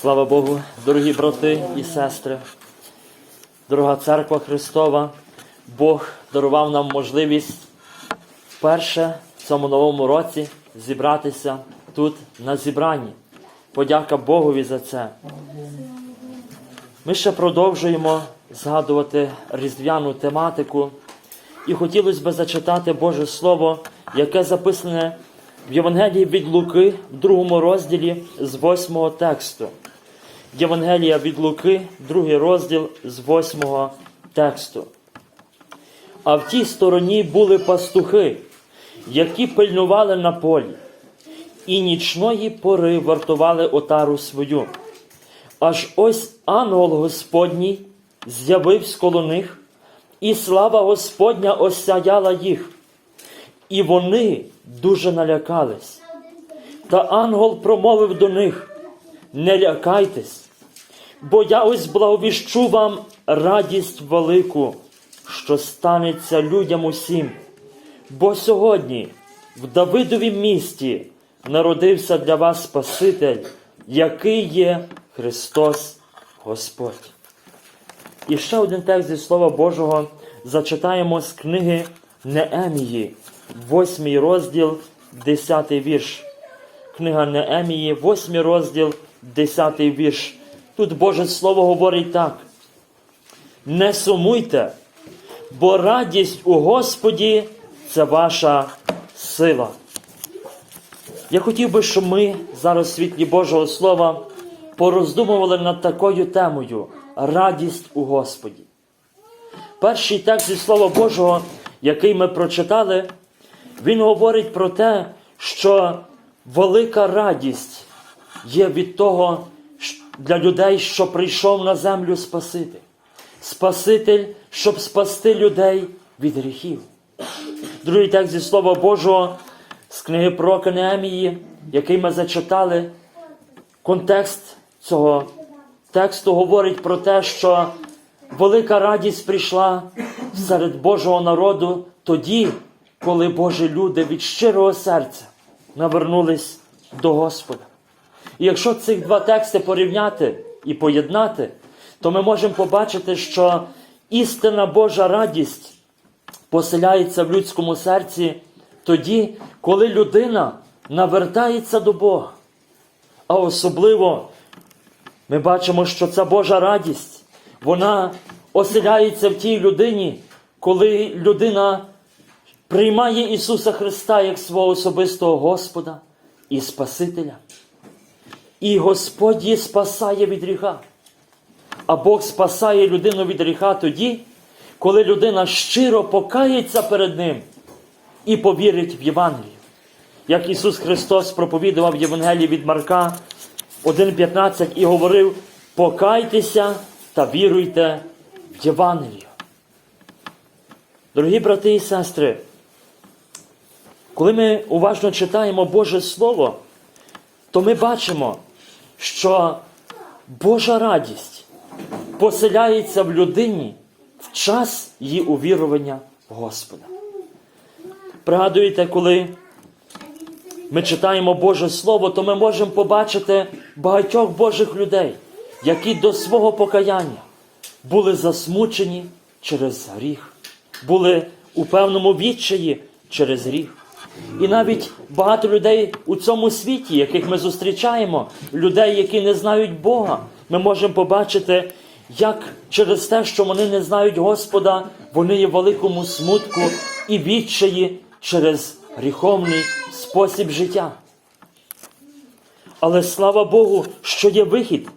Слава Богу, дорогі брати і сестри, дорога церква Христова, Бог дарував нам можливість вперше в цьому новому році зібратися тут на зібранні. Подяка Богові за це. Ми ще продовжуємо згадувати різдвяну тематику, і хотілося б зачитати Боже Слово, яке записане в Євангелії від Луки, в другому розділі з восьмого тексту. Євангелія від Луки, другий розділ з восьмого тексту. А в тій стороні були пастухи, які пильнували на полі, і нічної пори вартували отару свою. Аж ось ангел Господній з'явився коло них, і слава Господня осяяла їх. І вони дуже налякались. Та ангел промовив до них: Не лякайтесь, бо я ось благовіщу вам радість велику, що станеться людям усім. Бо сьогодні в Давидовім місті народився для вас Спаситель, який є Христос Господь. І ще один текст зі Слова Божого зачитаємо з книги Неемії, 8 розділ, 10 вірш. Книга Неемії, 8 розділ, 10 вірш. Тут Боже Слово говорить так. Не сумуйте, бо радість у Господі це ваша сила. Я хотів би, щоб ми зараз світлі Божого Слова пороздумували над такою темою радість у Господі. Перший текст зі Слова Божого, який ми прочитали, він говорить про те, що велика радість є від того для людей, що прийшов на землю Спаситель. Спаситель, щоб спасти людей від гріхів. Другий текст зі Слова Божого з книги про Неемії, який ми зачитали, контекст цього тексту говорить про те, що велика радість прийшла серед Божого народу тоді, коли Божі люди від щирого серця навернулись до Господа. І якщо цих два тексти порівняти і поєднати, то ми можемо побачити, що істинна Божа радість поселяється в людському серці тоді, коли людина навертається до Бога. А особливо ми бачимо, що ця Божа радість, вона оселяється в тій людині, коли людина приймає Ісуса Христа як свого особистого Господа і Спасителя. І Господь її спасає від гріха. А Бог спасає людину від гріха тоді, коли людина щиро покається перед Ним і повірить в Євангелію. Як Ісус Христос проповідував Євангелії від Марка 1,15 і говорив: покайтеся та віруйте в Євангелію. Дорогі брати і сестри, коли ми уважно читаємо Боже Слово, то ми бачимо, що Божа радість поселяється в людині в час її увірування в Господа. Пригадуєте, коли ми читаємо Боже Слово, то ми можемо побачити багатьох Божих людей, які до свого покаяння були засмучені через гріх, були у певному відчаї через гріх. І навіть багато людей у цьому світі, яких ми зустрічаємо, людей, які не знають Бога, ми можемо побачити, як через те, що вони не знають Господа, вони є в великому смутку і відчаї через гріховний спосіб життя. Але слава Богу, що є вихід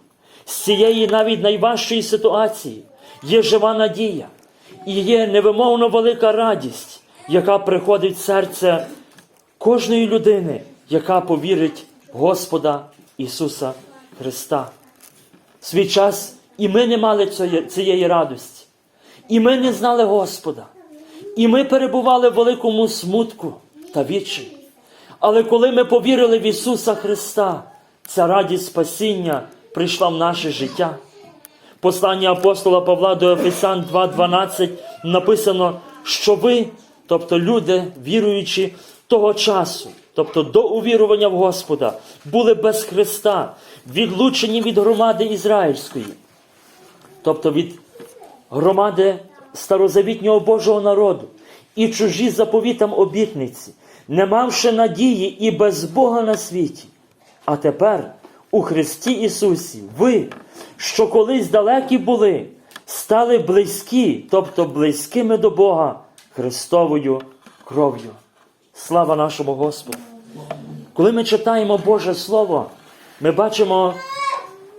з цієї навіть найважчої ситуації, є жива надія і є невимовно велика радість, яка приходить в серце кожної людини, яка повірить в Господа Ісуса Христа. В свій час і ми не мали цієї радості, і ми не знали Господа, і ми перебували в великому смутку та відчаї. Але коли ми повірили в Ісуса Христа, ця радість спасіння прийшла в наше життя. Послання апостола Павла до Ефесян 2.12 написано, що ви, тобто люди, віруючі того часу, тобто до увірування в Господа, були без Христа, відлучені від громади ізраїльської, тобто від громади старозавітнього Божого народу, і чужі заповітам обітниці, не мавши надії і без Бога на світі. А тепер у Христі Ісусі ви, що колись далекі були, стали близькі, тобто близькими до Бога Христовою кров'ю. Слава нашому Господу! Коли ми читаємо Боже Слово, ми бачимо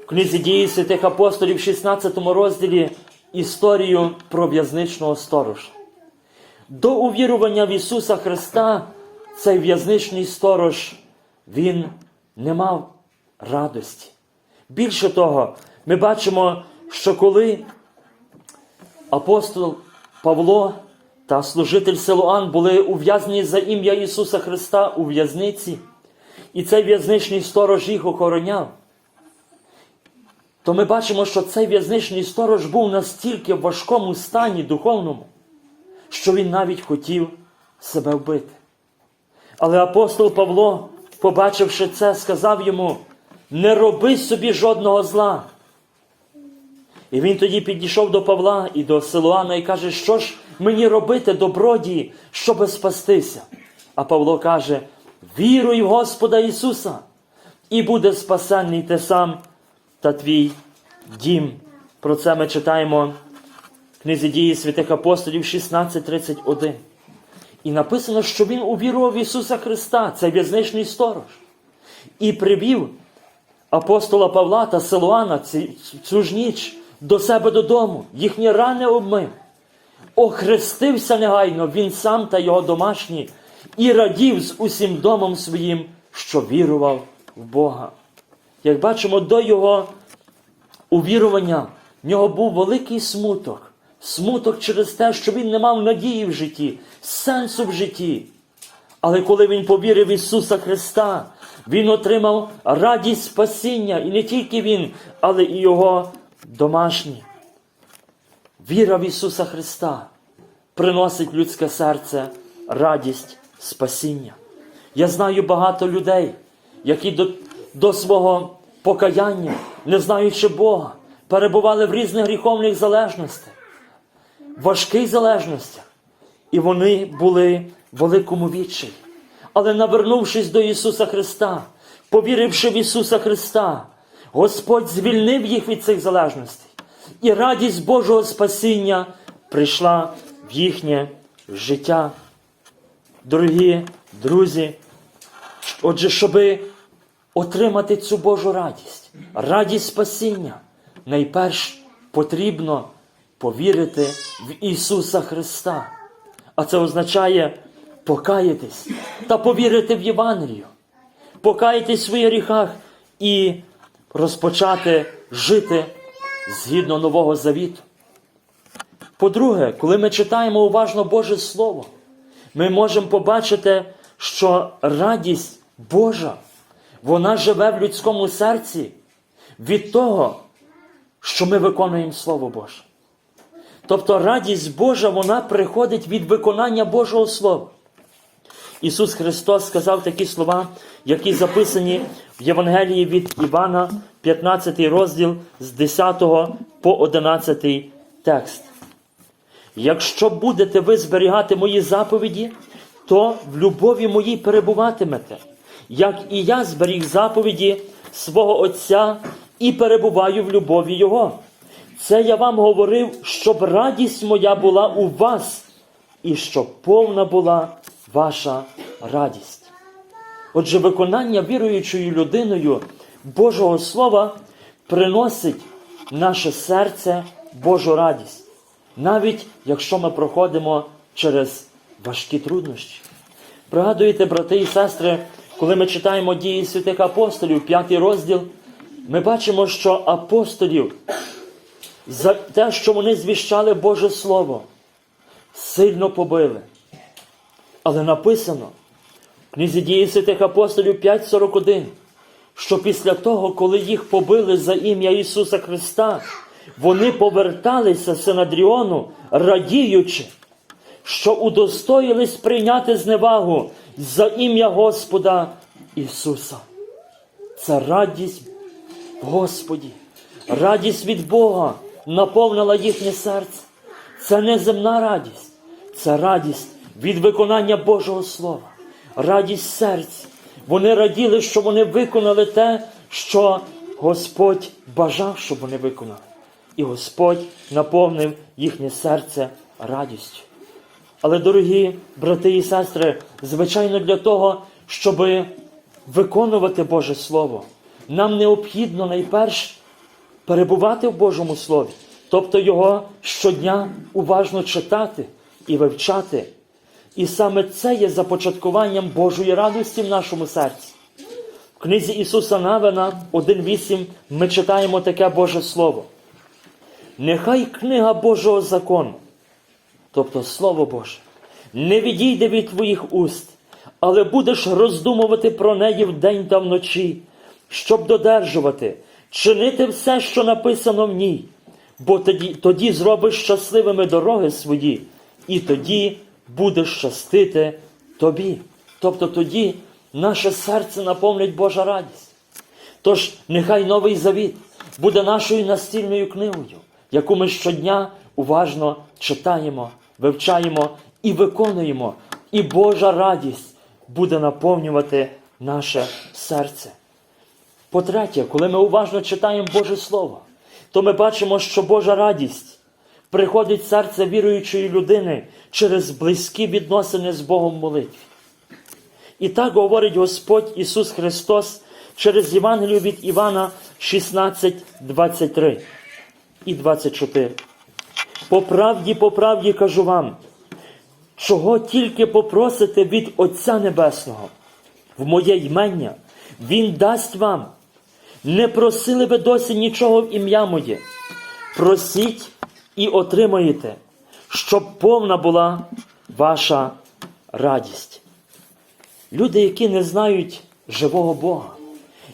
в книзі дії святих апостолів в 16 розділі історію про в'язничного сторожа. До увірування в Ісуса Христа цей в'язничний сторож, він не мав радості. Більше того, ми бачимо, що коли апостол Павло та служитель Силуан були ув'язнені за ім'я Ісуса Христа у в'язниці, і цей в'язничний сторож їх охороняв, то ми бачимо, що цей в'язничний сторож був настільки в важкому стані духовному, що він навіть хотів себе вбити. Але апостол Павло, побачивши це, сказав йому: не роби собі жодного зла. І він тоді підійшов до Павла і до Силуана і каже, що ж мені робити добродії, щоби спастися. А Павло каже: віруй в Господа Ісуса, і буде спасенний ти сам та твій дім. Про це ми читаємо в книзі дії святих апостолів 16:31. І написано, що він увірував в Ісуса Христа, це в'язничний сторож, і привів апостола Павла та Силуана цю ж ніч до себе додому, їхні рани обмив. Охрестився негайно він сам та його домашні, і радів з усім домом своїм, що вірував в Бога. Як бачимо, до його увірування в нього був великий смуток. Смуток через те, що він не мав надії в житті, сенсу в житті. Але коли він повірив в Ісуса Христа, він отримав радість спасіння, і не тільки він, але і його домашні. Віра в Ісуса Христа приносить людське серце радість спасіння. Я знаю багато людей, які до, до свого покаяння, не знаючи Бога, перебували в різних гріховних залежностях, важких залежностях, і вони були в великому відчаї. Але навернувшись до Ісуса Христа, повіривши в Ісуса Христа, Господь звільнив їх від цих залежностей. І радість Божого спасіння прийшла в їхнє життя. Дорогі друзі, отже, щоби отримати цю Божу радість, радість спасіння, найперш потрібно повірити в Ісуса Христа. А це означає покаятись та повірити в Євангелію, покаятись в своїх гріхах і розпочати жити згідно Нового Завіту. По-друге, коли ми читаємо уважно Боже Слово, ми можемо побачити, що радість Божа, вона живе в людському серці від того, що ми виконуємо Слово Боже. Тобто радість Божа, вона приходить від виконання Божого Слова. Ісус Христос сказав такі слова, які записані в Євангелії від Івана, 15 розділ з 10 по 11 текст. Якщо будете ви зберігати мої заповіді, то в любові моїй перебуватимете, як і я зберіг заповіді свого Отця і перебуваю в любові Його. Це я вам говорив, щоб радість моя була у вас, і щоб повна була ваша радість. Отже, виконання віруючою людиною Божого Слова приносить наше серце Божу радість, навіть якщо ми проходимо через важкі труднощі. Пригадуєте, брати і сестри, коли ми читаємо дії святих апостолів, п'ятий розділ, ми бачимо, що апостолів за те, що вони звіщали Боже Слово, сильно побили. Але написано книзі дії святих апостолів 5.41, що після того, коли їх побили за ім'я Ісуса Христа, вони поверталися Синадріону, радіючи, що удостоїлись прийняти зневагу за ім'я Господа Ісуса. Це радість в Господі. Радість від Бога наповнила їхнє серце. Це не земна радість, це радість від виконання Божого Слова, радість серця. Вони раділи, що вони виконали те, що Господь бажав, щоб вони виконали. І Господь наповнив їхнє серце радістю. Але, дорогі брати і сестри, звичайно, для того, щоб виконувати Боже Слово, нам необхідно найперш перебувати в Божому Слові, тобто його щодня уважно читати і вивчати. І саме це є започаткуванням Божої радості в нашому серці. В книзі Ісуса Навина 1.8 ми читаємо таке Боже Слово. Нехай книга Божого закону, тобто Слово Боже, не відійде від твоїх уст, але будеш роздумувати про неї вдень та вночі, щоб додержувати, чинити все, що написано в ній, бо тоді, тоді зробиш щасливими дороги свої, і тоді будеш щастити тобі. Тобто тоді наше серце наповнить Божа радість. Тож нехай новий завіт буде нашою настільною книгою, яку ми щодня уважно читаємо, вивчаємо і виконуємо, і Божа радість буде наповнювати наше серце. По-третє, коли ми уважно читаємо Боже Слово, то ми бачимо, що Божа радість приходить серце віруючої людини через близькі відносини з Богом молитві. І так говорить Господь Ісус Христос через Євангелію від Івана 16, 23 і 24. По правді, по правді кажу вам, чого тільки попросите від Отця Небесного, в моє ймення, Він дасть вам. Не просили ви досі нічого в ім'я моє. Просіть і отримаєте, щоб повна була ваша радість. Люди, які не знають живого Бога,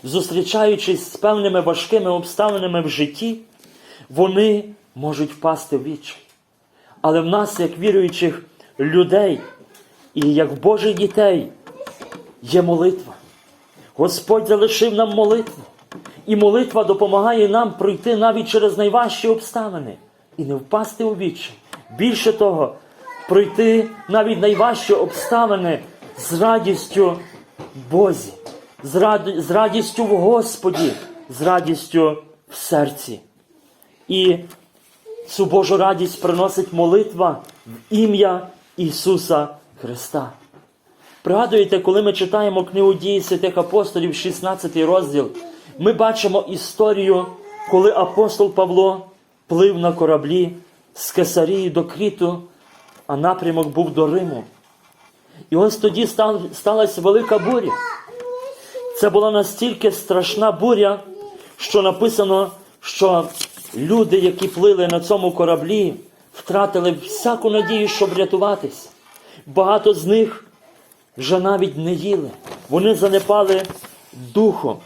зустрічаючись з певними важкими обставинами в житті, вони можуть впасти в відчай. Але в нас, як віруючих людей і як Божих дітей, є молитва. Господь залишив нам молитву. І молитва допомагає нам пройти навіть через найважчі обставини і не впасти у відчай. Більше того, пройти навіть найважчі обставини з радістю Бозі, з, раді, з радістю в Господі, з радістю в серці. І цю Божу радість приносить молитва в ім'я Ісуса Христа. Пригадуєте, коли ми читаємо книгу дії святих апостолів, 16 розділ, ми бачимо історію, коли апостол Павло плив на кораблі з Кесарії до Кріту, а напрямок був до Риму. І ось тоді стал, сталася велика буря. Це була настільки страшна буря, що написано, що люди, які плили на цьому кораблі, втратили всяку надію, щоб рятуватись. Багато з них вже навіть не їли. Вони занепали духом.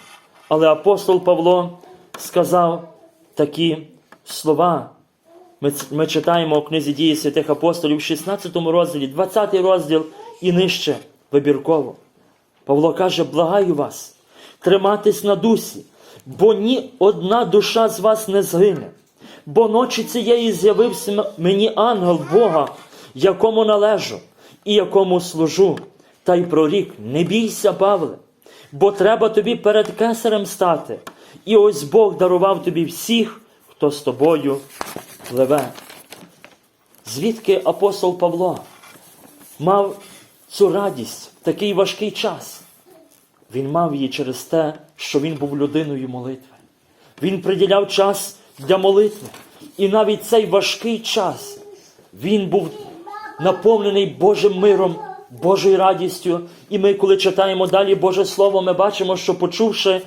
Але апостол Павло сказав такі слова. Ми, ми читаємо у книзі дії святих апостолів, 16 розділі, 20 розділ і нижче вибірково. Павло каже: благаю вас, триматись на дусі, бо ні одна душа з вас не згине. Бо ночі цієї з'явився мені ангел Бога, якому належу і якому служу, та й прорік: не бійся, Павле, бо треба тобі перед кесарем стати. І ось Бог дарував тобі всіх, хто з тобою пливе. Звідки апостол Павло мав цю радість в такий важкий час? Він мав її через те, що він був людиною молитви. Він приділяв час для молитви. І навіть цей важкий час він був наповнений Божим миром, Божою радістю. І ми, коли читаємо далі Боже Слово, ми бачимо, що почувши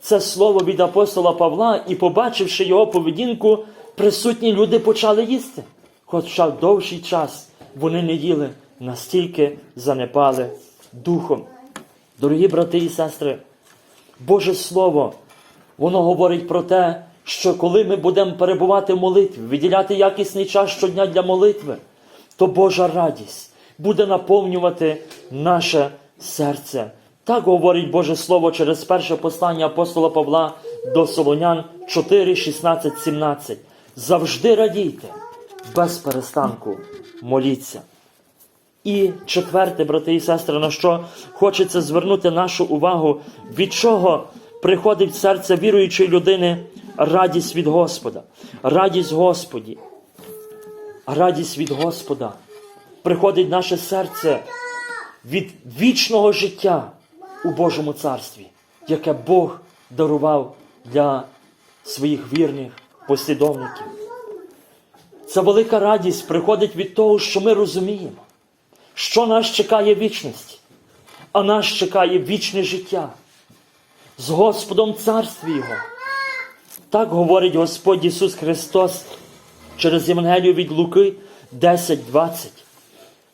це слово від апостола Павла і побачивши його поведінку, присутні люди почали їсти. Хоча довший час вони не їли, настільки занепали духом. Дорогі брати і сестри, Боже Слово, воно говорить про те, що коли ми будемо перебувати в молитві, виділяти якісний час щодня для молитви, то Божа радість буде наповнювати наше серце Так говорить Боже Слово через перше послання апостола Павла до Солонян 4, 16, 17. Завжди радійте, без перестанку моліться. І четверте, брати і сестри, на що хочеться звернути нашу увагу, від чого приходить в серце віруючої людини радість від Господа, радість Господі, радість від Господа. Приходить в наше серце від вічного життя у Божому царстві, яке Бог дарував для своїх вірних послідовників. Ця велика радість приходить від того, що ми розуміємо, що нас чекає вічність, а нас чекає вічне життя з Господом царстві Його. Так говорить Господь Ісус Христос через Євангелію від Луки 10.20.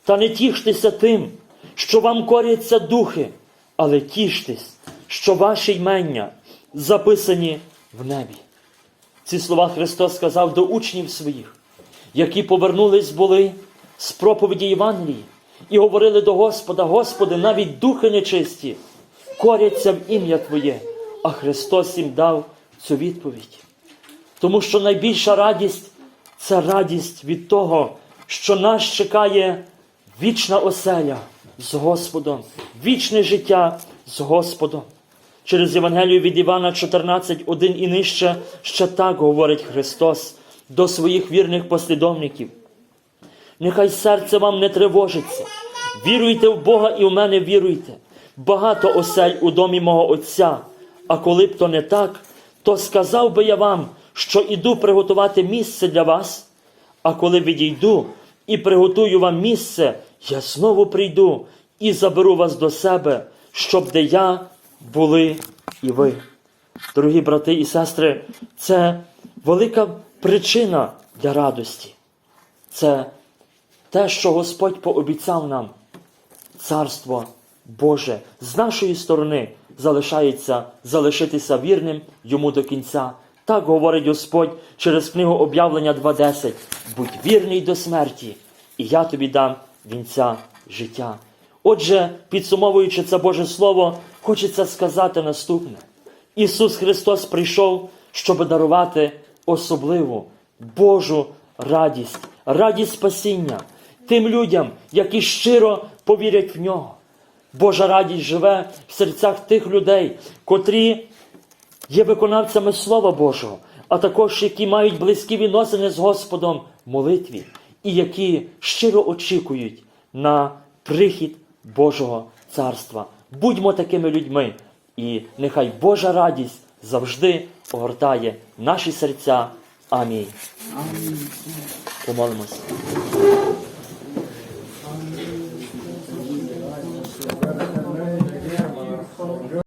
Та не тіштеся тим, що вам коряться духи, але тіштесь, що ваші ймення записані в небі. Ці слова Христос сказав до учнів своїх, які повернулись були з проповіді Євангелії і говорили до Господа: Господи, навіть духи нечисті коряться в ім'я Твоє, а Христос їм дав цю відповідь. Тому що найбільша радість це радість від того, що нас чекає вічна оселя з Господом, вічне життя з Господом. Через Євангелію від Івана 14, 1 і нижче ще так говорить Христос до своїх вірних послідовників. Нехай серце вам не тривожиться. Віруйте в Бога і в мене віруйте. Багато осель у домі мого Отця. А коли б то не так, то сказав би я вам, що іду приготувати місце для вас. А коли відійду і приготую вам місце, я знову прийду і заберу вас до себе, щоб де я були і ви. Дорогі брати і сестри, це велика причина для радості. Це те, що Господь пообіцяв нам, Царство Боже з нашої сторони залишається залишитися вірним йому до кінця. Так говорить Господь через книгу об'явлення 2.10. Будь вірний до смерті, і я тобі дам вінця життя. Отже, підсумовуючи це Боже Слово, хочеться сказати наступне: Ісус Христос прийшов, щоб дарувати особливу Божу радість, радість спасіння тим людям, які щиро повірять в нього. Божа радість живе в серцях тих людей, котрі є виконавцями Слова Божого, а також які мають близькі відносини з Господом в молитві, і які щиро очікують на прихід Божого царства. Будьмо такими людьми, і нехай Божа радість завжди огортає наші серця. Амінь. Помолимося.